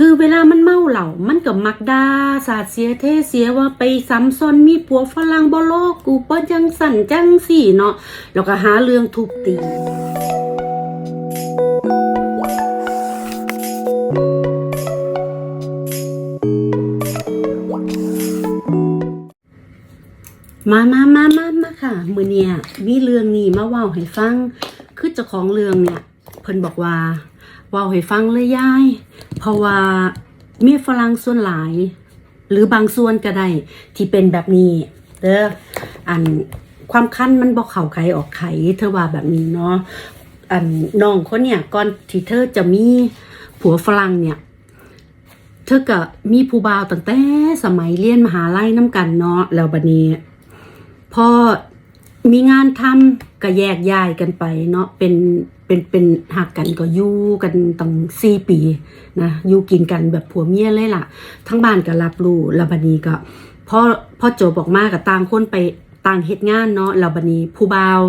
คือเวลามันเมาเหล่ามันก็มักดาสาดเสียเทเสียว่าไปซ้ำซ้อนมีผัวฝรั่งบ่โลกกูบ่จังสั่นจังสี่เนาะแล้วก็หาเรื่องทุบตีมามามามามาค่ะ มือเนี่ยมีเรื่องนี้มาเว้าให้ฟัง คือเจ้าของเรื่องเนี่ย เพิ่นบอกว่า ว้าให้ฟังเลยยาย เพราะว่ามีฝรั่งส่วนหลาย หรือบางส่วนก็ได้ที่เป็นแบบนี้เด้ออันความคั้นมันบอกเข่าไขออกไขเธอว่าแบบนี้เนาะอันน้องคนเนี่ยก่อนที่เธอจะมีผัวฝรั่งเนี่ยเธอก็มีผู้บ่าวตั้งแต่สมัยเรียนมหาลัยน้ำกันเนาะแล้วบัดนี้พอ มีงานทำก็แยกย้ายกันไปเนาะเป็นเป็นเป็นหักกันก็อยู่กันตั้งสี่ปีนะอยู่กินกันแบบผัวเมียเลยล่ะ ทั้งบ้านก็รับรู้ล้วบันีก็พ่อพ่อโจบอกมากกับต่างคนไปต่างเฮ็ดงานเนาะล้วบัดนี้ผู้บ่าว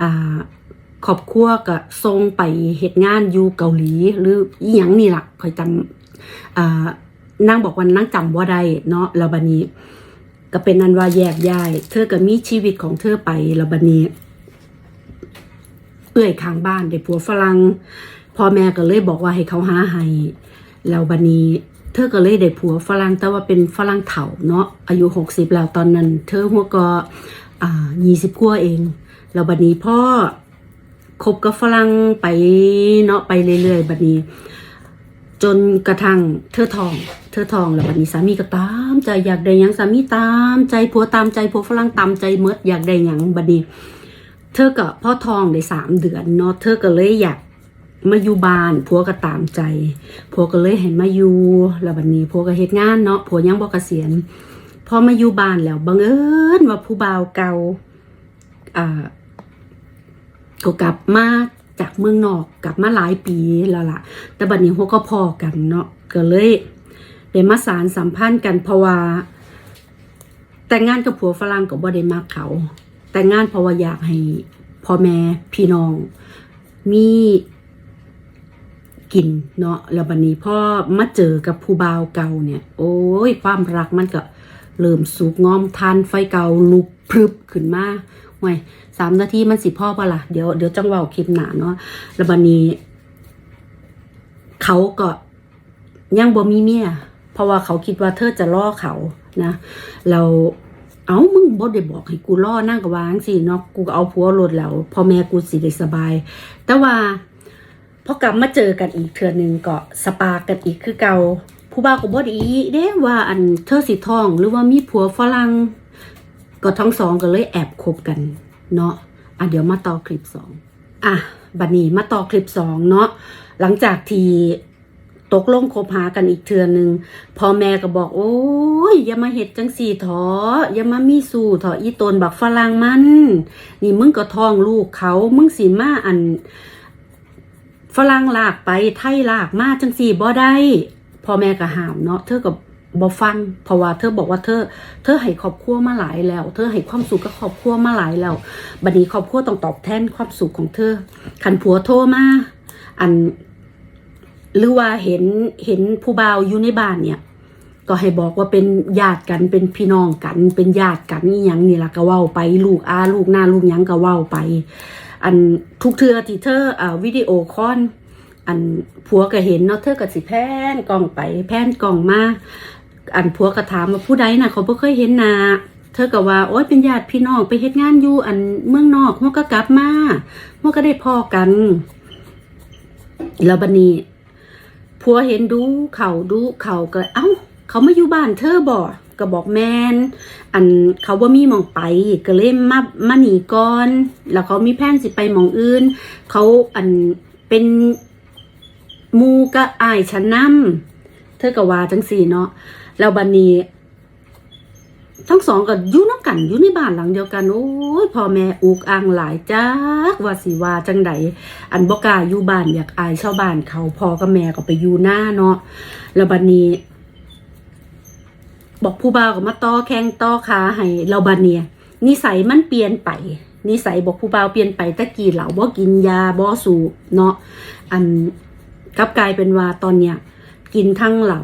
อ่าครอบครัวก็ส่งไปเฮ็ดงานอยู่เกาหลี หรืออีหยังนี่ล่ะคอยจำอ่านางบอกว่านั่งจำว่าได้เนาะล้วบันี ก็เป็นนันว่าแยกย้าย เธอก็มีชีวิตของเธอไปแล้วบัดนี้ เอื้อยข้างบ้านได้ผัวฝรั่งพ่อแม่ก็เลยบอกว่าให้เขาหาให้แล้วบัดนี้ เธอก็เลยได้ผัวฝรั่งแต่ว่าเป็นฝรั่งเฒ่าเนาะอายุหกสิบแล้วตอนนั้น เธอหัวก็อ่ายี่สิบกว่าเองแล้วบัดนี้พ่อคบกับฝรั่งไปเนาะไปเรื่อยๆบัดนี้ จนกระทั่งเธอทอง เธอทองแล้วบัดนี้สามีก็ตามใจอยากได้ยังสามีตามใจผัวตามใจผัวฝรั่งตามใจเมดอยากได้ยังบัดนี้ เธอก็พ่อทองได้สามเดือนเนาะเธอก็เลยอยากมาอยู่บ้านผัวก็ตามใจผัวก็เลยให้มาอยู่แล้วบัดนี้ผัวก็เฮ็ดงานเนาะผัวยังบ่เกษียณพอมาอยู่บ้านแล้วบังเอิญว่าผู้บ่าวเก่าอ่าก็กลับมา จากเมืองนอกกลับมาหลายปีแล้วล่ะ แต่บัดนี้หัวก็พอกันเนาะก็เลยได้มาสารสัมพันธ์กันเพราะว่า แต่งงานกับผัวฝรั่งก็บ่ได้มากเขา แต่งงานเพราะว่าอยากให้พ่อแม่พี่น้อง มีกินเนาะแล้วบัดนี้พ่อมาเจอกับผู้บ่าวเก่าเนี่ย โอ้ยความรักมันก็เริ่มสุกงอมทานไฟเก่าลุกพรึบขึ้นมา ห่วยสามนาทีมันสิพ่อปะล่ะเดี๋ยวเดี๋ยวจังเว่าคลิปหนาเนาะแล้วบัดนี้ เขาก็ยังบ่มีเมียเพราะว่าเขาคิดว่าเธอจะล่อเขานะเราเอ้ามึงบ่ได้บอกให้กูล่อนั่งกับวางสิเนาะกูเอาผัวรถแล้วพ่อแม่กูสิได้สบาย แต่ว่าพอกลับมาเจอกันอีกเทือหนึงก็สปากันอีกคือเก่าผู้บ่าวก็บ่ดีเด้ว่าอันเธอสิท้อง หรือว่ามีผัวฝรั่ง ก็ทั้งสองก็เลยแอบคบกันเนาะอะเดี๋ยวมาต่อคลิปสองอะบัดนี้มาต่อคลิปสองเนาะหลังจากที่ตกลงคบหากันอีกเทือนหนึ่งพ่อแม่ก็บอก โอ้ยอย่ามาเห็ดจังสี่ถออย่ามามีสู่ถออีตนบักฝรั่งมัน นี่มึงก็ท้องลูกเขา มึงสิมาอันฝรั่งลากไปไทยลากมาจังสี่บ่ได้พ่อแม่ก็ห้ามเนาะเธอก็บ่ บอฟังเพราะว่าเธอบอกว่าเธอ เธอให้ครอบครัวมาหลายแล้ว เธอให้ความสุขกับครอบครัวมาหลายแล้วบัดนี้ครอบครัวต้องตอบแทนความสุขของเธอขันผัวโทรมาอัน หรือว่าเห็นเห็นผู้บ่าวอยู่ในบ้านเนี่ย ก็ให้บอกว่าเป็นญาติกันเป็นพี่น้องกัน เป็นญาติกันนี่ยังนี่ละก็เว้าไปลูกอาลูกหน้าลูกยังก็เว้าไป อันทุกเทือที่เธออ่าวิดีโอคอลอันผัวก็เห็นเนาะเธอก็สิแพนกล้องไปแพนกล้องมา อันผัวก็ถามว่าผู้ใดน่ะ เขาบ่เคยเห็นหนาเธอก็ว่าโอ๊ยเป็นญาติพี่น้องไปเฮ็ดงานอยู่อันเมืองนอกมันก็กลับมามันก็ได้พ่อกัน แล้วบัดนี้ผัวเห็นดูเขาดูเขาก็ เอ้า เขามาอยู่บ้านเธอบ่ก็บอกแมนอันเขาว่ามีมองไป ก็เลยมามาหนีก่อน แล้วเขามีแผนสิไปมองอื่น เขาอันเป็นมูก็อายฉันนำเธอก็ว่าจังสี่เนาะ แล้วบันนี้ ทั้งสองก็อยู่น้ำกันอยู่ในบ้านหลังเดียวกัน โอ้ยพ่อแม่อุกอังหลายจักว่าสิว่าจังใดอันบกาอยู่บ้านอยากอายชาวบ้านเขาพ่อกับแม่ก็ไปอยู่หน้าเนาะแล้วบันนี้ บอกผู้บ่าวก็มาต่อแข้งต่อขาให้เราบัดเนี่ยนิสัยมันเปลี่ยนไปนิสัยบอกผู้บ่าวเปลี่ยนไปตะกี้เหล่าบ่กินยาบ่สูบเนาะอันกลับกลายเป็นว่าตอนเนี้ยกินทั้งเหล่า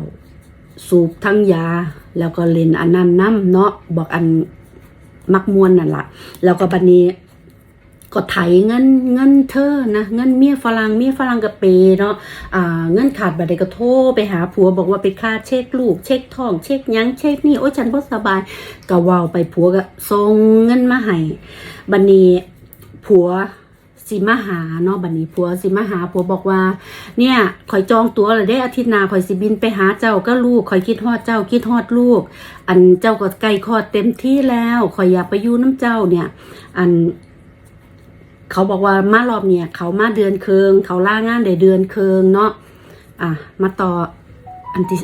สูบทั้งยา แล้วก็เล่นอันนั้นน้ำเนาะบอกอันมักมวนนั่นละแล้วก็บัดนี้ก็ไถเงินเงินเธอนะเงินเมียฝรั่งเมียฝรั่งก็เปเนาะอ่าเงินขาดบัดใดก็โทรไปหาผัวบอกว่าไปค่าเช็คลูก เช็คท้อง เช็คยังเช็คนี่โอ้ยฉันบ่สบายก็ว้าไปผัวก็ส่งเงินมาให้บัดนี้ผัว สิมาหาเนาะบัดนี้ผัวสิมาหาผัวบอกว่า เนี่ยข่อยจองตั๋วแล้วได้อาทิตย์หน้าข่อยสิบินไปหาเจ้าก็ลูกข่อยคิดฮอดเจ้าคิดฮอดลูก อันเจ้าก็ใกลคอดเต็มที่แล้วข่อยอยากไปยู่น้ำเจ้าเนี่ย อัน เขาบอกว่ามารอบเนี่ย เขามาเดือนเคืองเขาล่างานได้เดือนเคืองเนาะอะมาต่ออันที่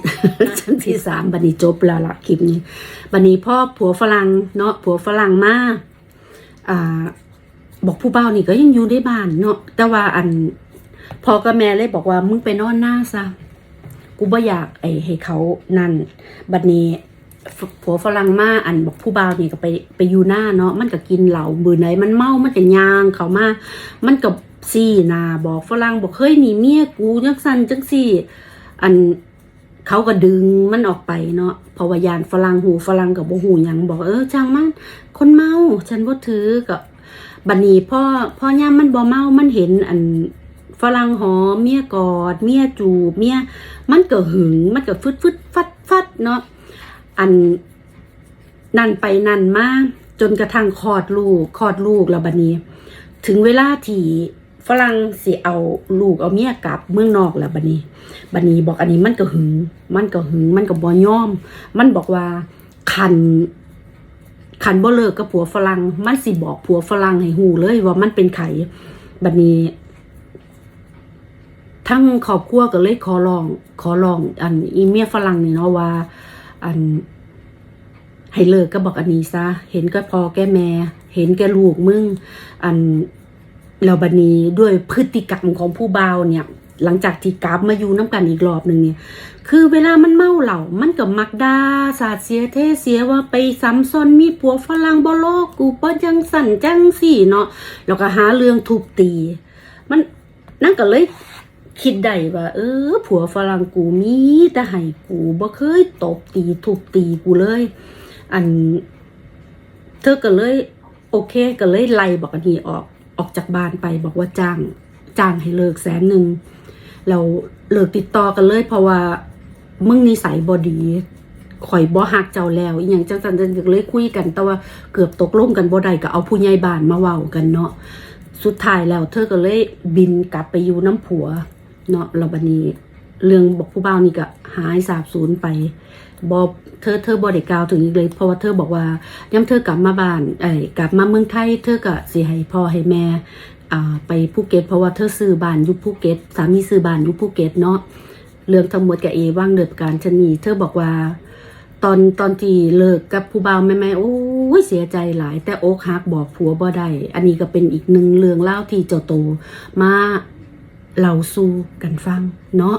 ชั้นที่สามบันนี้จบแล้วละคลิปนี้บันนี้พ่อผัวฝรั่งเนาะผัวฝรั่งมาอ่า บอกผู้เบานี่ก็ยังอยู่ในบ้านเนาะแต่ว่าอันพ่อกับแม่เลยบอกว่ามึงไปนอนหน้าซะกูบ่อยากไอ้ให้เขานั่น บัดนี้ผัวฝรั่งมาอันบอกผู้บ่าวนี่ก็ไปไปอยู่หน้าเนาะมันก็กินเหล้ามือไหนมันเมามันก็ยางเขามา มันก็ซี่นาบอกฝรั่งบอกเฮ้ยนี่เมียกูจังสันจังซี่ อันเขาก็ดึงมันออกไปเนาะเพราะว่ายานฝรั่งหูฝรั่งกับบหูยังบอกเออช่างมันคนเมา ฉันบ่ถือกับ บัดนี้พ่อพ่อย่ามมันบ่เมา มันเห็นอันฝรั่งหอมเมียกอด เมียจูบ เมียมันก็หึง มันก็ฟึดฟึดฟัดฟัดเนาะ อันนั่นไปนั่นมาจนกระทั่งคลอดลูกคลอดลูกแล้วบัดนี้ ถึงเวลาที่ฝรั่งสิเอาลูกเอาเมียกลับเมืองนอกแล้วบัดนี้บัดนี้บอกอันนี้มันก็หึง มันก็หึง มันก็บ่ยอม มันบอกว่าคัน คันบ่เลิกกับผัวฝรั่งมันสิบอกผัวฝรั่งให้หูเลยว่ามันเป็นไข่บัดนี้ ทั้งครอบครัวก็เลยขอรอง ขอรอง อันอีเมียฝรั่งนี่เนาะว่า อัน ให้เลิกก็บอกอันนี้ซะเห็นก็พอแกแม่เห็นแก่ลูกมึงอันแล้วบัดนี้ด้วยพฤติกรรมของผู้บ่าวเนี่ย หลังจากที่กลับมาอยู่น้ำกันอีกรอบหนึ่งเนี่ย คือเวลามันเมาเหล่ามันก็มักดาสาดเสียเทเสียว่าไปซ้ำซ้อนมีผัวฝรั่งบ่โลกกูป้จังสั่นจังสี่เนาะแล้วก็หาเรื่องทุบตี มันนั่นก็เลยคิดได้ว่า เออ ผัวฝรั่งกูมีแต่ให้กูบ่เคยตบตีทุบตีกูเลย อัน เธอก็เลย โอเคก็เลยไล่บอกอันนี้ออกออกจากบ้านไปบอกว่าจ้างจ้างให้เลิกแสนหนึ่ง เราเลิกติดต่อกันเลย เพราะว่ามึงนิสัยบอดีข่อยบ่หักเจ้าแล้วอีหยังจังสันจังเลยคุยกัน แต่ว่าเกือบตกลงกันบ่ได้ก็เอาผู้ใหญ่บ้านมาเว้ากันเนาะสุดท้ายแล้ว เธอก็เลยบินกลับไปอยู่น้ำผัวเนาะเราบัดนี้เรื่องบอกผู้บ่าวนี่ก็หายสาบสูญไปบอเธอเธอบอได้กล่าวถึงอีกเลย เพราะว่าเธอบอกว่าย้ำเธอกลับมาบ้านเอ้ยกลับมาเมืองไทย เธอก็สิให้พ่อให้แม่ ไปภูเก็ตเพราะว่าเธอซื้อบ้านอยู่ภูเก็ตสามีซื้อบ้านอยู่ภูเก็ตเนาะเรื่องทั้งหมดกับเอว่างเดือดการชนีเธอบอกว่า ตอนตอนที่เลิกกับผู้บ่าวแม่แม่ๆโอ้ยเสียใจหลาย แต่โอ๊กฮักบอกผัวบ่ได้อันนี้ก็เป็นอีกหนึ่งเรื่องเล่าที่เจ้าโตมาเล่าสู่กันฟังเนาะ